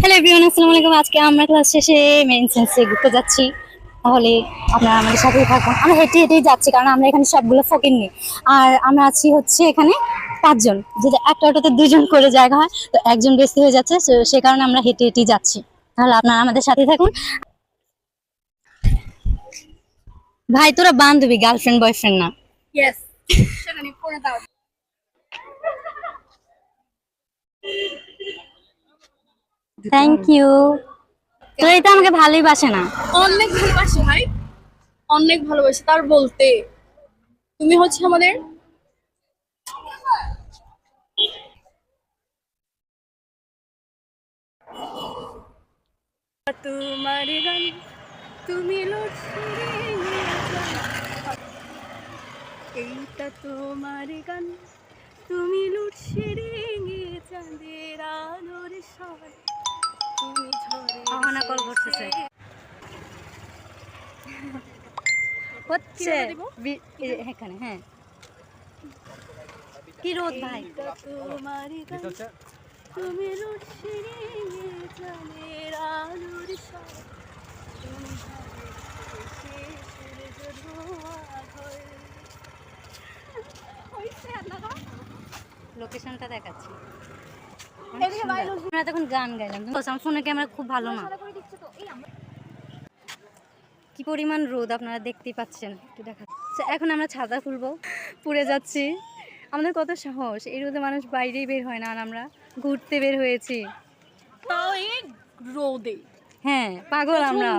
Hello everyone আসসালামু আলাইকুম। আজকে আমরা ক্লাস শেষে মেইন সেন্সে ঘুরতে যাচ্ছি। তাহলে আপনারা আমাদের সাথেই থাকুন। আমরা হেঁটে হেঁটেই যাচ্ছি, কারণ আমরা এখানে সবগুলো ফকির নিই আর আমরা আছি হচ্ছে এখানে পাঁচজন। যদি একটা অটোতে দুজন করে জায়গা হয়, তো একজন বেশি হয়ে যাচ্ছে সে কারণে আমরা হেঁটে হেঁটেই যাচ্ছি। তাহলে আপনারা আমাদের সাথে থাকুন। ভাই, তোরা বান্ধবী গার্লফ্রেন্ড বয়ফ্রেন্ড না? ইয়েস সেখানে করে দাও। থ্যাংক ইউ তো এটা আমাকে ভালোই বাসে না। অনেক ভালোবাসি ভাই। অনেক ভালোবাসি তার বলতে। তুমি হচ্ছে আমাদের তোমার গান তুমি এইটা তোমার গান তুমি লুটসিরে চাঁদের আলোর সর তুমি কল করতেছে। হচ্ছে। এখানে হ্যাঁ। কি রোদ ভাই? তুমি লোকেশনটা দেখাচ্ছি। আমরা তখন গান গাইলাম। আমার ফোনে ক্যামেরা খুব ভালো না? কি পরিমাণ রোদ আপনারা দেখতেই পাচ্ছেন? একটু দেখা এখন আমরা ছাতা খুলবো। পুড়ে যাচ্ছি। আমাদের কত সাহস। এই রোদে মানুষ বাইরেই বের হয় না আর আমরা ঘুরতে বের হয়েছি। রোদে। হ্যাঁ পাগল আমরা।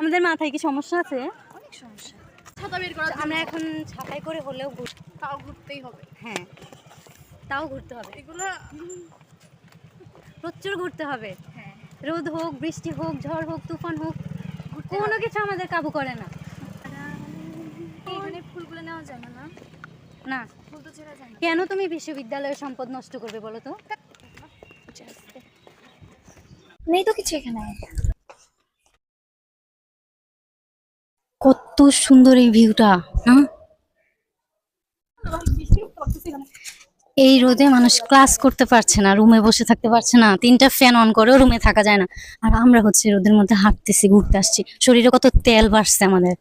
আমাদের মাথায় কি সমস্যা আছে? অনেক সমস্যা। ছাতা বের করা আমরা এখন ছাতাই করে হলেও ঘুর তাও ঘুরতেই হবে। হ্যাঁ তাও ঘুরতে হবে। এগুলো প্রচুর ঘুরতে হবে। হ্যাঁ। রোদ হোক বৃষ্টি হোক ঝড় হোক তুফান হোক কোনো কিছু আমাদের কাবু করে না। এখানে ফুলগুলো নেওয়া যায় না না। কেন তুমি বিশ্ববিদ্যালয়ের সম্পদ নষ্ট করবে বলো তো? নেই তো কিছু এখানে। কত সুন্দর এই ভিউটা না? এই রোদে মানুষ ক্লাস করতে পারছে না, রুমে বসে থাকতে পারছে না, তিনটা ফ্যান অন করেও রুমে থাকা যায় না। আর আমরা হচ্ছে রোদের মধ্যে হাঁটতেছি, ঘুরতে আসছি। শরীরে কত তেল বাড়ছে আমাদের।